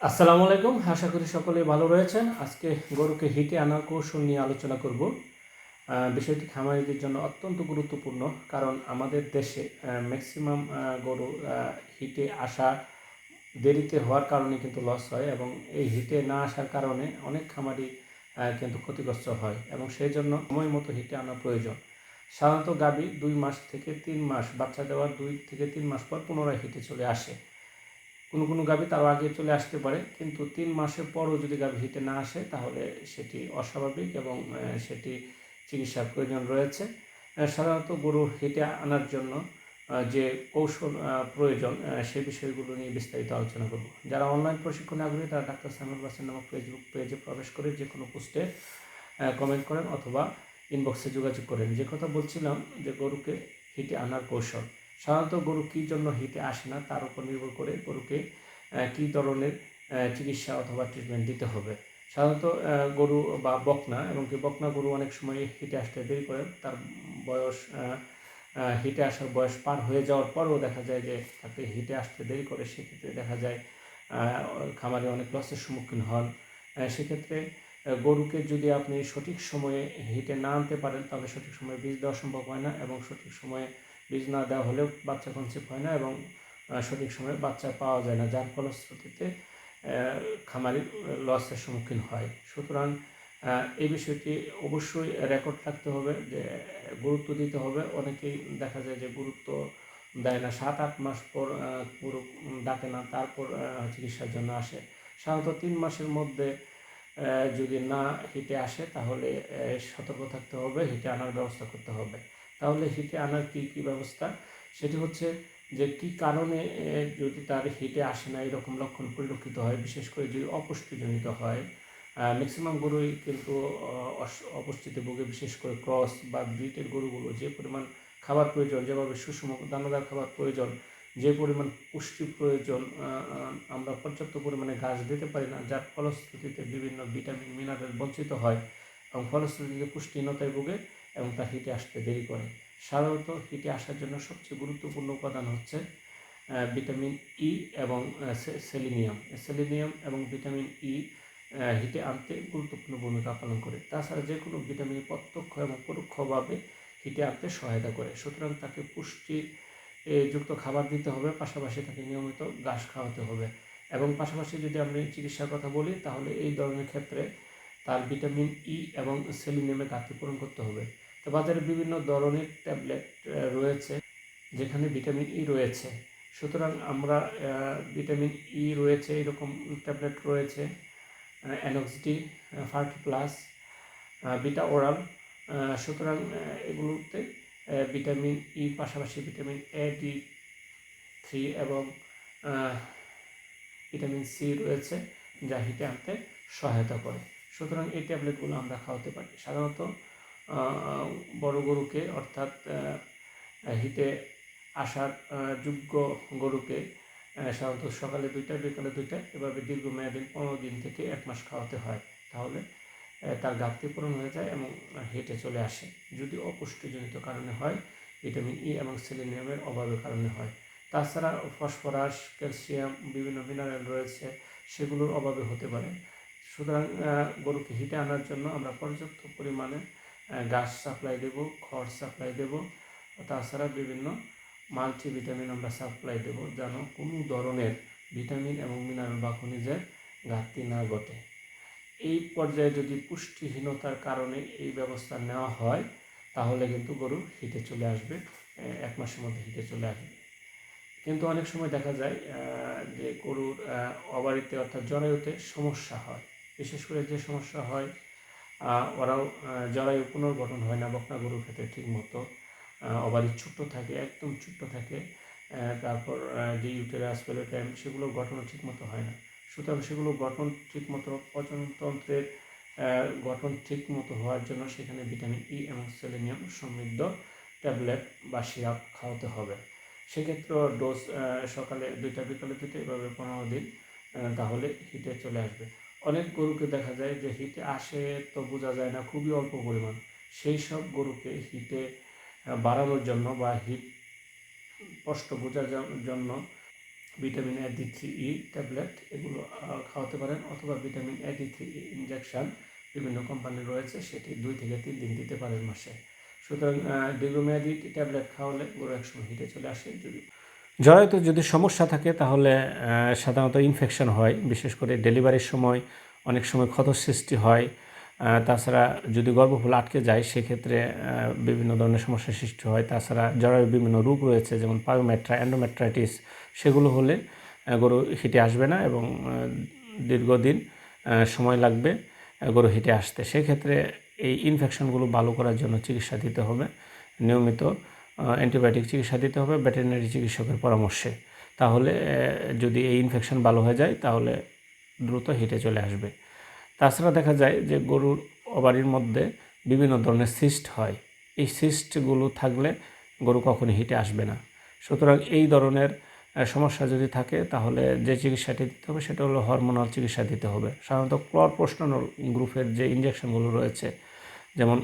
আসসালামু আলাইকুম। আশা করি সকলে ভালো রয়েছেন। আজকে গরুকে হিটে আনার কৌশল নিয়ে আলোচনা করব। বিষয়টি খামারিদের জন্য অত্যন্ত গুরুত্বপূর্ণ কারণ আমাদের দেশে ম্যাক্সিমাম গরু হিটে আসা দেরিতে হওয়ার কারণে কিন্তু লস হয় এবং এই হিটে না আসার কারণে অনেক খামারি কিন্তু ক্ষতিগ্রস্ত হয় এবং সেই জন্য সময় মতো হিটে আনা প্রয়োজন। সাধারণত গাভী দুই মাস থেকে তিন মাস, বাচ্চা দেওয়ার দুই থেকে তিন মাস পর পুনরায় হিটে চলে আসে। কোনো কোনো গাভী তার আগে চলে আসতে পারে, কিন্তু তিন মাসের পরও যদি গাভী হিটে না আসে, তাহলে সেটি অস্বাভাবিক এবং সেটি চিকিৎসার প্রয়োজন রয়েছে। সাধারণত গরু হিটে আনার জন্য যে কৌশল প্রয়োজন সে বিষয়গুলো নিয়ে বিস্তারিত আলোচনা করব। যারা অনলাইন প্রশিক্ষণে আগ্রহী, তারা ডাক্তার সামিউল বাসেন নামক ফেসবুক পেজে প্রবেশ করে যে কোনো পোস্টে কমেন্ট করেন অথবা ইনবক্সে যোগাযোগ করেন। যে কথা বলছিলাম যে গরুকে হিটে আনার কৌশল সাধারণত গরু কী জন্য হিটে আসে না, তার উপর নির্ভর করে গরুকে কী ধরনের চিকিৎসা অথবা ট্রিটমেন্ট দিতে হবে। সাধারণত গরু বা বকনা এবং কি বকনা গরু অনেক সময় হিটে আসতে দেরি করে, তার বয়স হিটে আসার বয়স পার হয়ে যাওয়ার পরেও দেখা যায় যে তাকে হিটে আসতে দেরি করে, সেক্ষেত্রে দেখা যায় খামারে অনেক লসের সম্মুখীন হন। সেক্ষেত্রে গরুকে যদি আপনি সঠিক সময়ে হিটে না আনতে পারেন, তাহলে সঠিক সময়ে বীজ দেওয়া সম্ভব হয় না এবং সঠিক সময়ে বীজ না দেওয়া হলেও বাচ্চা কনসেপ্ট হয় না এবং সঠিক সময়ে বাচ্চা পাওয়া যায় না। যার ফলশ্রুতিতে খামারি লসের সম্মুখীন হয়। সুতরাং এই বিষয়টি অবশ্যই রেকর্ড রাখতে হবে যে, গুরুত্ব দিতে হবে। অনেকেই দেখা যায় যে গুরুত্ব দেয় না। সাত আট মাস পর পুরো ডাকে না, তারপর চিকিৎসার জন্য আসে। সাধারণত তিন মাসের মধ্যে যদি না হিটে আসে, তাহলে সতর্ক থাকতে হবে, হিটে আনার ব্যবস্থা করতে হবে। তাহলে হিটে আনার কি কি ব্যবস্থা? সেটি হচ্ছে যে কি কারণে যদি তার হিটে আসে না, এরকম লক্ষণ পরিলক্ষিত হয়, বিশেষ করে যদি অপুষ্টিজনিত হয় ম্যাক্সিমাম গরুই কিন্তু অপুষ্টিতে ভোগে, বিশেষ করে ক্রস বা ব্রিটের গরুগুলো যে পরিমাণ খাবার প্রয়োজন, যেভাবে সুষম দানাদার খাবার প্রয়োজন, যে পরিমাণ পুষ্টি প্রয়োজন আমরা পর্যাপ্ত পরিমাণে ঘাস দিতে পারি না, যার ফলশ্রুতিতে বিভিন্ন ভিটামিন মিনারেল বঞ্চিত হয় এবং ফলশ্রুতিতে পুষ্টিহীনতায় ভোগে এবং তা হিটে আসতে দেরি করে। সাধারণত হিটে আসার জন্য সবচেয়ে গুরুত্বপূর্ণ উপাদান হচ্ছে ভিটামিন ই এবং সে- সেলিনিয়াম। সেলিনিয়াম এবং ভিটামিন ই আহ, হিটে আনতে গুরুত্বপূর্ণ ভূমিকা পালন করে। তাছাড়া যে কোনো ভিটামিন প্রত্যক্ষ এবং পরোক্ষভাবে হিটে আনতে সহায়তা করে। সুতরাং তাকে পুষ্টি যুক্ত খাবার দিতে হবে পাশাপাশি তাকে নিয়মিত ঘাস খাওয়াতে হবে। এবং পাশাপাশি যদি আমি চিকিৎসার কথা বলি তাহলে এই ধরনের ক্ষেত্রে তার ভিটামিন ই এবং সেলিনিয়ামের ঘাটতি পূরণ করতে হবে। বাজারে বিভিন্ন ধরনের ট্যাবলেট রয়েছে, যেখানে ভিটামিন ই রয়েছে। সুতরাং আমরা ভিটামিন ই রয়েছে, এরকম ট্যাবলেট রয়েছে অ্যানক্সডি ফার্টি প্লাস বিটা ওরাল সুতরাং এগুলোতে ভিটামিন ই পাশাপাশি ভিটামিন এ ডি থ্রি এবং ভিটামিন সি রয়েছে, যা হিটে আনতে সহায়তা করে। সুতরাং এই ট্যাবলেটগুলো আমরা খাওয়াতে পারি। সাধারণত বড় গরুকে, অর্থাৎ হিটে আসার যোগ্য গরুকে সাধারণত সকালে দুইটা, বিকালে দুইটা, এভাবে দীর্ঘমেয়াদী পনেরো দিন থেকে এক মাস খাওয়াতে হয়। তাহলে তার ঘাটতি পূরণ হয়ে যায় এবং হেঁটে চলে আসে। যদি অপুষ্টিজনিত কারণে হয়, ভিটামিন ই এবং সেলিনিয়ামের অভাবের কারণে হয়। তাছাড়া ফসফরাস, ক্যালসিয়াম, বিভিন্ন মিনারেল রয়েছে, সেগুলোর অভাবে হতে পারে। সুতরাং গরুকে হিটে আনার জন্য আমরা পর্যাপ্ত পরিমাণে ঘাস সাপ্লাই দেব, খড় সাপ্লাই দেব, তাছাড়া বিভিন্ন মাল্টিভিটামিন আমরা সাপ্লাই দেব যেন কোনো ধরনের ভিটামিন এবং মিনারেল বা খনিজের ঘাটতি না ঘটে। এই পর্যায়ে যদি পুষ্টিহীনতার কারণে এই ব্যবস্থা নেওয়া হয়, তাহলে কিন্তু গরু হিটে চলে আসবে এক মাসের মধ্যে হিটে চলে আসবে। কিন্তু অনেক সময় দেখা যায় যে গরুর অবারিতে অর্থাৎ জরায়ুতে সমস্যা হয়। বিশেষ করে যে সমস্যা হয় ওরাও জরায়ু পুনর্গঠন হয় না, বকনা গরুর ক্ষেত্রে ঠিক মতো অবারি ছোট্ট থাকে, একদম ছোট্ট থাকে তারপর যে ইউটেরাস পেলোটাইম সেগুলোর গঠন ঠিক মতো হয় না। সুতরাং সেগুলো গঠন ঠিক মতো, পচনতন্ত্রের গঠন ঠিক মতো হওয়ার জন্য সেখানে ভিটামিন ই এবং সেলেনিয়াম সমৃদ্ধ ট্যাবলেট বা সিরাপ খাওয়াতে হবে। সেক্ষেত্রে ডোজ সকালে দুইটা বিকালে দুইটা, এভাবে পনেরো দিন তাহলে হিটে চলে আসবে। অনেক গরুকে দেখা যায় যে হিটে আসে তো বোঝা যায় না, খুবই অল্প পরিমাণ। সেই সব গরুকে হিটে বাড়ানোর জন্য বা হিট স্পষ্ট বোঝার জন্য vitamin A, D three E tablet এগুলো খাওয়াতে পারেন অথবা vitamin A, D three injection বিভিন্ন কোম্পানির রয়েছে, সেটি দুই থেকে তিন দিন দিতে পারেন মাসে। সুতরাং দীর্ঘমেয়াদী ট্যাবলেট খাওয়ালে গরু একসময় হিটে চলে আসে। যদি জরায়ুতে যদি সমস্যা থাকে, তাহলে সাধারণত ইনফেকশন হয়, বিশেষ করে ডেলিভারির সময় অনেক সময় ক্ষত সৃষ্টি হয়। তাছাড়া যদি গর্ভফুল আটকে যায়, সেক্ষেত্রে বিভিন্ন ধরনের সমস্যার সৃষ্টি হয়। তাছাড়া জরায়ুর বিভিন্ন রোগ রয়েছে, যেমন পায়োমেট্রা অ্যান্ডোমেট্রাইটিস সেগুলো হলে গরু হিটে আসবে না এবং দীর্ঘদিন সময় লাগবে গরু হিটে আসতে। সেক্ষেত্রে এই ইনফেকশনগুলো ভালো করার জন্য চিকিৎসা দিতে হবে, নিয়মিত। অ্যান্টিবায়োটিক চিকিৎসা দিতে হবে, ভেটেরিনারি চিকিৎসকের পরামর্শে। তাহলে যদি এই ইনফেকশন ভালো হয়ে যায়, তাহলে দ্রুত হিটে চলে আসবে। তাছাড়া দেখা যায় যে গরুর অবারির মধ্যে বিভিন্ন ধরনের সিস্ট হয়। এই সিস্টগুলো থাকলে গরু কখনো হিটে আসবে না। সুতরাং এই ধরনের সমস্যা যদি থাকে, তাহলে যে চিকিৎসাটি দিতে হবে, সেটা হলো হরমোনাল চিকিৎসা দিতে হবে। সাধারণত ক্লরপ্রোস্টানল গ্রুপের যে ইঞ্জেকশনগুলো রয়েছে, যেমন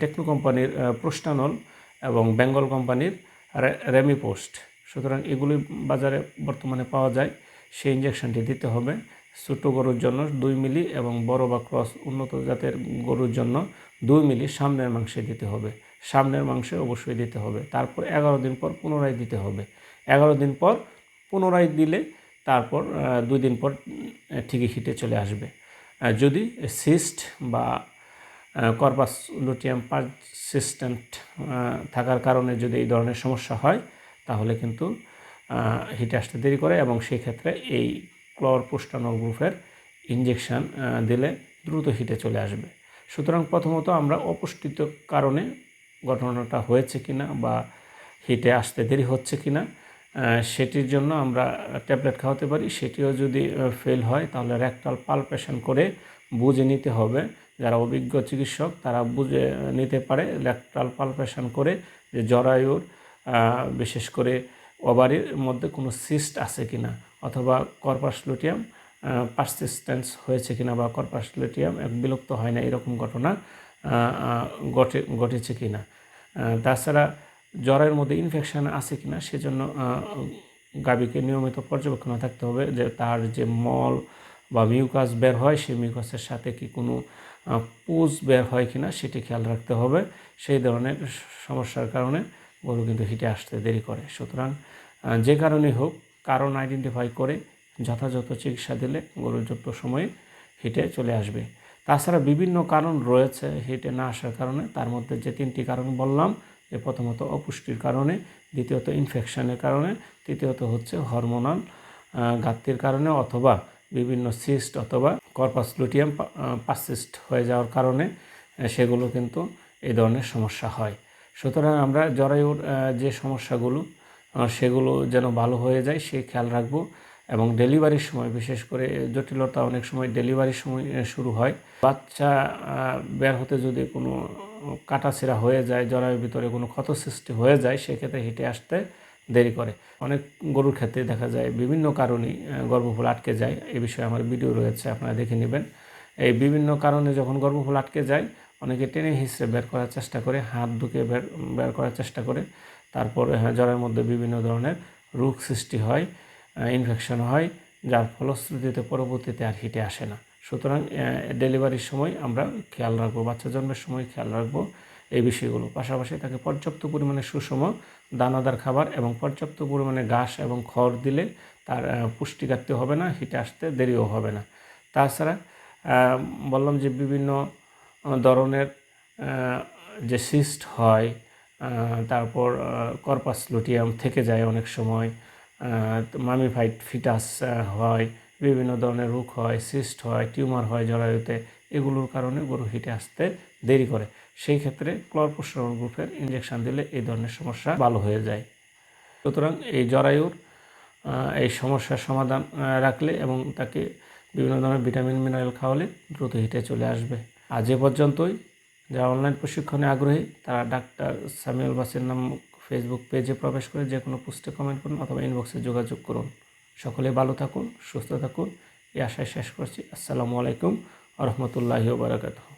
টেকনো কোম্পানির প্রোস্টানল এবং বেঙ্গল কোম্পানির রেমিপোস্ট সুতরাং এগুলি বাজারে বর্তমানে পাওয়া যায়। সেই ইঞ্জেকশনটি দিতে হবে। ছোটো গরুর জন্য দুই মিলি এবং বড় বা ক্রস উন্নত জাতের গরুর জন্য দুই মিলি সামনের মাংসে দিতে হবে। সামনের মাংসে অবশ্যই দিতে হবে। তারপর এগারো দিন পর পুনরায় দিতে হবে। এগারো দিন পর পুনরায় দিলে তারপর দুই দিন পর ঠিকই হিটে চলে আসবে। যদি সিস্ট বা কর্পাস লুটিয়াম পারসিস্টেন্ট থাকার কারণে যদি এই ধরনের সমস্যা হয়, তাহলে কিন্তু হিটে আসতে দেরি করে এবং সেই ক্ষেত্রে এই ক্লরপোস্টানল গ্রুপের ইঞ্জেকশন দিলে দ্রুত হিটে চলে আসবে। সুতরাং প্রথমত আমরা অপুষ্টিত কারণে ঘটনাটা হয়েছে কিনা বা হিটে আসতে দেরি হচ্ছে কিনা সেটির জন্য আমরা ট্যাবলেট খাওয়াতে পারি। সেটিও যদি ফেল হয়, তাহলে র্যাকটাল পালপেশন করে বুঝে নিতে হবে যারা অভিজ্ঞ চিকিৎসক তারা বুঝে নিতে পারে ল্যাকটাল পালপেশন করে যে জরায়ুর বিশেষ করে ওভারির মধ্যে কোনো সিস্ট আছে কিনা অথবা কর্পাস লুটিয়াম পারসিস্টেন্স হয়েছে কিনা বা কর্পাস এক বিলুপ্ত হয় না এরকম ঘটনা ঘটে ঘটেছে কিনা। আহ, তাছাড়া জ্বরের মধ্যে ইনফেকশান আছে কিনা সেজন্য আহ, গাভীকে নিয়মিত পর্যবেক্ষণে থাকতে হবে যে তার যে মল বা মিউকাস বের হয় সেই মিউকাসের সাথে কি কোনো পুজ বের হয় কিনা সেটি খেয়াল রাখতে হবে। সেই ধরনের সমস্যার কারণে গরু কিন্তু হিটে আসতে দেরি করে। সুতরাং যে কারণেই হোক, কারণ আইডেন্টিফাই করে যথাযথ চিকিৎসা দিলে গরুর যুক্ত সময়ে হিটে চলে আসবে। তাছাড়া বিভিন্ন কারণ রয়েছে হিটে না আসার কারণে। তার মধ্যে যে তিনটি কারণ বললাম, যে প্রথমত অপুষ্টির কারণে, দ্বিতীয়ত ইনফেকশনের কারণে, তৃতীয়ত হচ্ছে হরমোনাল ঘাটতির কারণে অথবা বিভিন্ন সিস্ট অথবা কর্পাস লুটিয়াম পাসিস্ট হয়ে যাওয়ার কারণে সেগুলো কিন্তু এই ধরনের সমস্যা হয়। সুতরাং আমরা জরায়ুর যে সমস্যাগুলো সেগুলো যেন ভালো হয়ে যায় সেই খেয়াল রাখব এবং ডেলিভারির সময়, বিশেষ করে জটিলতা অনেক সময় ডেলিভারির সময় শুরু হয়। বাচ্চা বের হতে যদি কোনো কাটাছেঁড়া হয়ে যায়, জরায়ুর ভিতরে কোনো ক্ষত সৃষ্টি হয়ে যায়, সেক্ষেত্রে হেঁটে আসতে দেরি করে। অনেক গরুর ক্ষেত্রে দেখা যায় বিভিন্ন কারণেই আহ, গর্ভফুল আটকে যায়। এই বিষয়ে আমার ভিডিও রয়েছে আপনারা দেখে নেবেন। এই বিভিন্ন কারণে যখন গর্ভফুল আটকে যায় অনেকে টেনে হিসড়ে বের করার চেষ্টা করে হাত ঢুকে বের বের করার চেষ্টা করে। তারপর হ্যাঁ, জ্বরের মধ্যে বিভিন্ন ধরনের রোগ সৃষ্টি হয় ইনফেকশন হয় যার ফলশ্রুতিতে পরবর্তীতে আর হিটে আসে না। সুতরাং ডেলিভারির সময় আমরা খেয়াল রাখব বাচ্চা জন্মের সময় খেয়াল রাখব। এই বিষয়গুলো। পাশাপাশি তাকে পর্যাপ্ত পরিমাণে সুষম দানাদার খাবার এবং পর্যাপ্ত পরিমাণে ঘাস এবং খড় দিলে তার পুষ্টি ঘাটতি হবে না, হিটে আসতে দেরিও হবে না। তাছাড়া বললাম যে বিভিন্ন ধরনের যে সিস্ট হয় তারপর কর্পাস লুটিয়াম থেকে যায় অনেক সময় মামিফাইড ফিটাস হয়, বিভিন্ন ধরনের রোগ হয়, সিস্ট হয়, টিউমার হয় জরায়ুতে এগুলোর কারণে গরু হিটে আসতে দেরি করে। সেই ক্ষেত্রে ক্লরপোস্টারল গ্রুপের ইঞ্জেকশন দিলে এই ধরনের সমস্যা ভালো হয়ে যায়। সুতরাং এই জরায়ুর এই সমস্যার সমাধান রাখলে এবং তাকে বিভিন্ন ধরনের ভিটামিন, মিনারেল খাওয়ালে দ্রুত হিটে চলে আসবে। আজ এ পর্যন্তই। যারা অনলাইন প্রশিক্ষণে আগ্রহী, তারা ডাক্তার সামিউল বাসের নাম ফেসবুক পেজে প্রবেশ করে যে কোনো পোস্টে কমেন্ট করুন অথবা ইনবক্সে যোগাযোগ করুন। সকলে ভালো থাকুন, সুস্থ থাকুন। এই আশায় শেষ করছি। আসসালামু আলাইকুম। রহমতুল্লাহি বারাকাতুহ।